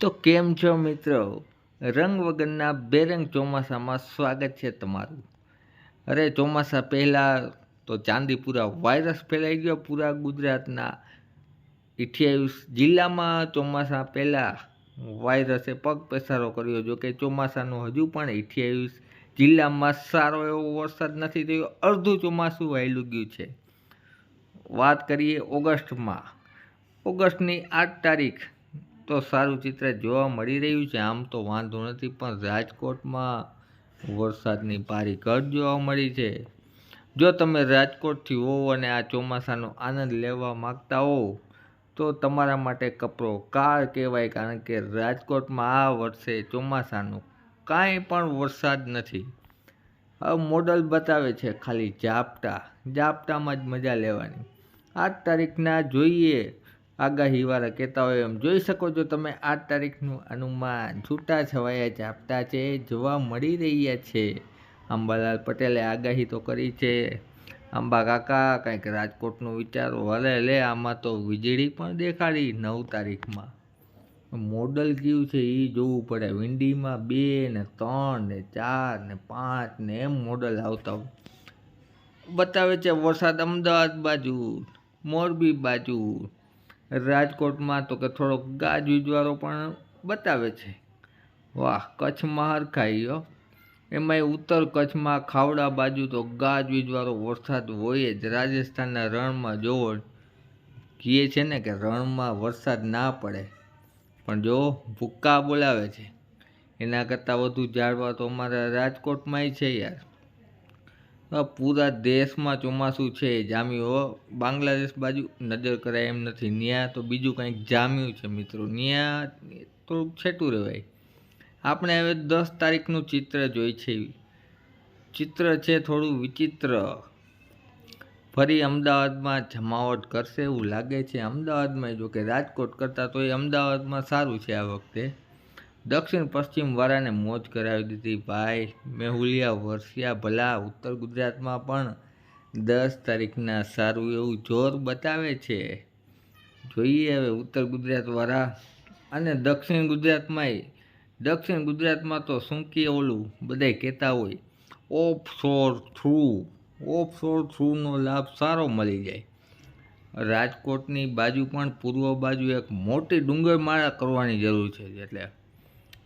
તો કેમ છો મિત્રો? રંગ વગરના બેરંગ ચોમાસામાં સ્વાગત છે તમારું. અરે ચોમાસા પહેલાં તો ચાંદીપુરા વાયરસ ફેલાઈ ગયો પૂરા ગુજરાતના. અઠ્યાવીસ જિલ્લામાં ચોમાસા પહેલાં વાયરસે પગ પસારો કર્યો. જો કે ચોમાસાનું હજુ પણ અઠ્યાવીસ જિલ્લામાં સારો એવો વરસાદ નથી થયો. અડધું ચોમાસું વહેલું ગયું છે. વાત કરીએ ઓગસ્ટમાં. ઓગસ્ટની આઠ તારીખ તો સારું ચિત્ર જોવા મળી રહ્યું છે. આમ તો વાંધો નથી, પણ રાજકોટમાં વરસાદની પારી ઘટ જોવા મળી છે. જો તમે રાજકોટથી હો અને આ ચોમાસાનો આનંદ લેવા માગતા હો તો તમારા માટે કપરો કાળ કહેવાય, કારણ કે રાજકોટમાં આ વર્ષે ચોમાસાનું કાંઈ પણ વરસાદ નથી. હવે મોડલ બતાવે છે ખાલી ઝાપટા. ઝાપટામાં જ મજા લેવાની. આઠ તારીખના જોઈએ આગાહીવાળા કહેતા હોય એમ. જોઈ શકો છો તમે આઠ તારીખનું અનુમાન છૂટા છવાયા ઝાપટા છે, જોવા મળી રહ્યા છે. અંબાલાલ પટેલે આગાહી તો કરી છે. અંબા કાકા, કંઈક રાજકોટનું વિચારો હલે લે, આમાં તો વીજળી પણ દેખાડી નવ તારીખમાં. મોડલ કયું છે એ જોવું પડે. વિંડીમાં બે ને ત્રણ ને ચાર ને પાંચ ને એમ મોડલ આવતા બતાવે છે વરસાદ અમદાવાદ બાજુ, મોરબી બાજુ રાજકોટમાં તો કે થોડોક ગાજવીજવાળો પણ બતાવે છે. વાહ, કચ્છમાં હરખાઈ એમાંય ઉત્તર કચ્છમાં ખાવડા બાજુ તો ગાજવીજવાળો વરસાદ હોય જ. રાજસ્થાનના રણમાં જોવો કહે છે ને કે રણમાં વરસાદ ના પડે. પણ જો ભૂક્કા બોલાવે છે. એના કરતાં વધુ ઝાડવા તો અમારા રાજકોટમાંય છે યાર. પૂરા દેશમાં ચોમાસું છે, જામ્યું બાંગ્લાદેશ બાજુ નજર કરાય એમ નથી. ન્યા તો બીજું કંઈક જામ્યું છે મિત્રો. ન્યા થોડુંક છેટું રહેવાય. આપણે હવે દસ તારીખનું ચિત્ર જોઈ છે. ચિત્ર છે થોડું વિચિત્ર. ફરી અમદાવાદમાં જમાવટ કરશે એવું લાગે છે. અમદાવાદમાં જો કે રાજકોટ કરતાં તો એ અમદાવાદમાં સારું છે આ વખતે. દક્ષિણ પશ્ચિમ વાળાને મોજ કરાવી દીધી. ભાઈ, મેહુલિયા, વર્ષિયા, ભલા, ઉત્તર ગુજરાતમાં પણ દસ તારીખના સારું એવું જોર બતાવે છે. જોઈએ હવે ઉત્તર ગુજરાતવાળા અને દક્ષિણ ગુજરાતમાંય. દક્ષિણ ગુજરાતમાં તો શું કે ઓલું? બધાય કહેતા હોય offshore trough offshore થ્રુનો લાભ સારો મળી જાય. રાજકોટની બાજુ પણ પૂર્વ બાજુ એક મોટી ડુંગરમાળા કરવાની જરૂર છે, એટલે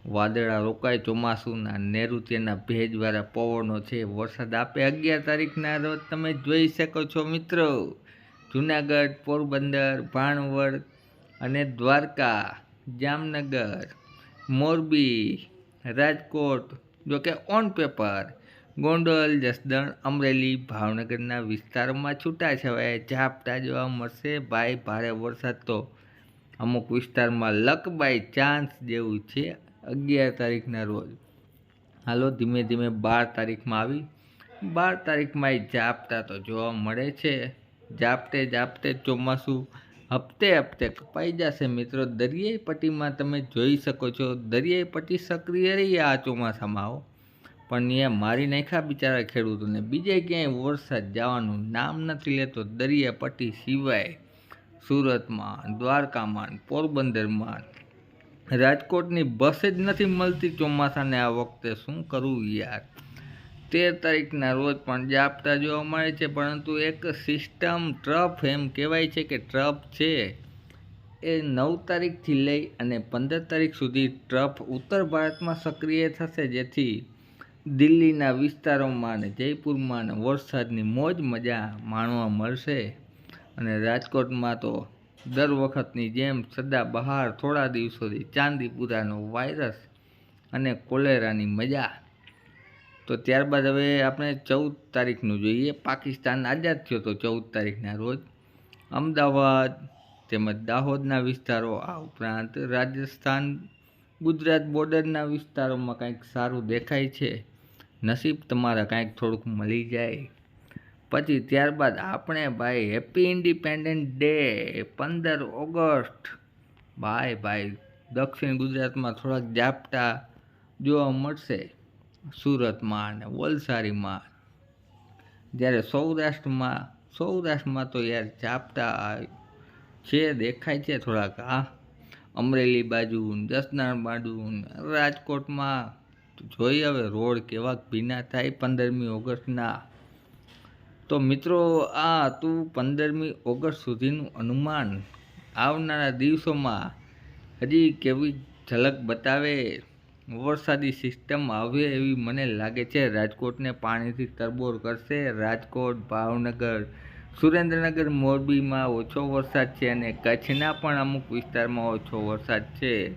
વાદળા રોકાય ચોમાસુના નૈઋત્યના ભેજવાળા પવનો છે. વરસાદ આપે અગિયાર તારીખના રોજ તમે જોઈ શકો છો મિત્રો. જુનાગઢ, પોરબંદર, ભાણવડ અને દ્વારકા, જામનગર, મોરબી, રાજકોટ જોકે ઓન પેપર ગોંડલ, જસદણ, અમરેલી, ભાવનગરના વિસ્તારોમાં છૂટાછવાયા, ઝાપટા જોવા મળશે. ભાઈ ભારે વરસાદ તો અમુક વિસ્તારમાં લક બાય ચાન્સ જેવું છે. અગિયાર તારીખના રોજ. હાલો, ધીમે ધીમે બાર તારીખમાં આવી. બાર તારીખમાં એ જાપતા તો જોવા મળે છે. જાપતે જાપતે ચોમાસું હપ્તે હપ્તે કપાઈ જશે મિત્રો. દરિયાઈ પટ્ટીમાં તમે જોઈ શકો છો. દરિયાઈ પટ્ટી સક્રિય રહી આ ચોમાસામાં આવો પણ એ મારી નાખ્યા બિચારા ખેડૂતોને. બીજે ક્યાંય વરસાદ જવાનું નામ નથી લેતો. દરિયા પટ્ટી સિવાય સુરતમાં, દ્વારકામાં, પોરબંદરમાં રાજકોટની બસ જ નથી મળતી ચોમાસાને આ વખતે શું કરવું યાર? તેર તારીખના રોજ પણ જાપતા જોવા મળે છે, પરંતુ એક સિસ્ટમ ટ્રફ એમ કહેવાય છે કે ટ્રફ છે. એ નવ તારીખથી લઈ અને પંદર તારીખ સુધી ટ્રફ ઉત્તર ભારતમાં સક્રિય થશે, જેથી દિલ્હીના વિસ્તારોમાં અને જયપુરમાં અને વરસાદની મોજ મજા માણવા મળશે. અને રાજકોટમાં તો દર વખતની જેમ સદા બહાર થોડા દિવસોથી ચાંદીપુરાનો વાયરસ અને કોલેરાની મજા. તો ત્યારબાદ હવે આપણે ચૌદ તારીખનું જોઈએ. પાકિસ્તાન આઝાદ થયો તો ચૌદ તારીખના રોજ અમદાવાદ તેમજ દાહોદના વિસ્તારો, આ ઉપરાંત રાજસ્થાન, ગુજરાત બોર્ડરના વિસ્તારોમાં કંઈક સારું દેખાય છે. નસીબ તમારા કાંઈક થોડુંક મળી જાય. પછી ત્યારબાદ આપણે ભાઈ હેપી ઇન્ડિપેન્ડન્ટ ડે પંદર ઓગસ્ટ. ભાઈ ભાઈ, દક્ષિણ ગુજરાતમાં થોડાક ઝાપટા જોવા મળશે. સુરતમાં અને વલસાડીમાં. જ્યારે સૌરાષ્ટ્રમાં સૌરાષ્ટ્રમાં તો યાર ઝાપટા છે, દેખાય છે થોડાક, હા. અમરેલી બાજુ ને બાજુ રાજકોટમાં. જોઈએ હવે રોડ કેવાક ભીના થાય પંદરમી ઓગસ્ટના. તો મિત્રો, આ હતું પંદરમી ઓગસ્ટ સુધીનું અનુમાન. આવનારા દિવસોમાં હજી કેવી ઝલક બતાવે? વરસાદી સિસ્ટમ આવે એવી મને લાગે છે. રાજકોટને પાણીથી તરબોર કરશે રાજકોટ, ભાવનગર. સુરેન્દ્રનગર, મોરબીમાં ઓછો વરસાદ છે અને કચ્છના પણ અમુક વિસ્તારમાં ઓછો વરસાદ છે.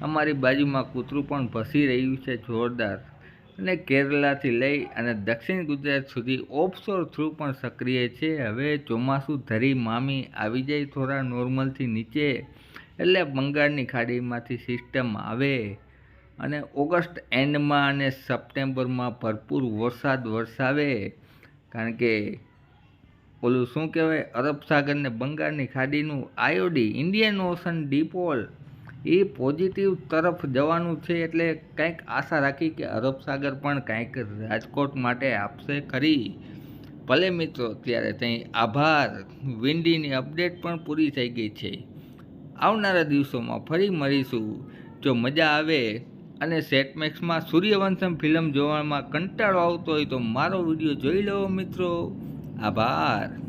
અમારી બાજુમાં કૂતરું પણ ભસી રહ્યું છે, જોરદાર. અને કેરલાથી લઈ અને દક્ષિણ ગુજરાત સુધી ઓફશોર થ્રુ પણ સક્રિય છે. હવે ચોમાસું ધરી મામી આવી જાય થોડા નોર્મલથી નીચે, એટલે બંગાળની ખાડીમાંથી સિસ્ટમ આવે. અને ઓગસ્ટ એન્ડમાં અને સપ્ટેમ્બરમાં ભરપૂર વરસાદ વરસાવે. કારણ કે ઓલું શું કહેવાય? અરબ સાગર બંગાળની ખાડીનું આયોડી ઇન્ડિયન ઓશન ડીપોલ એ પોઝિટિવ તરફ જવાનું છે એટલે કંઈક આશા રાખી કે અરબ સાગર પણ કંઈક રાજકોટ માટે આપશે ખરી. ભલે મિત્રો, ત્યારે ત્યાં આભાર. વિંડીની અપડેટ પણ પૂરી થઈ ગઈ છે. આવનારા દિવસોમાં ફરી મળીશું. જો મજા આવે અને સેટમેક્સમાં સૂર્યવંશમ ફિલ્મ જોવામાં કંટાળો આવતો હોય તો મારો વીડિયો જોઈ લો મિત્રો. આભાર.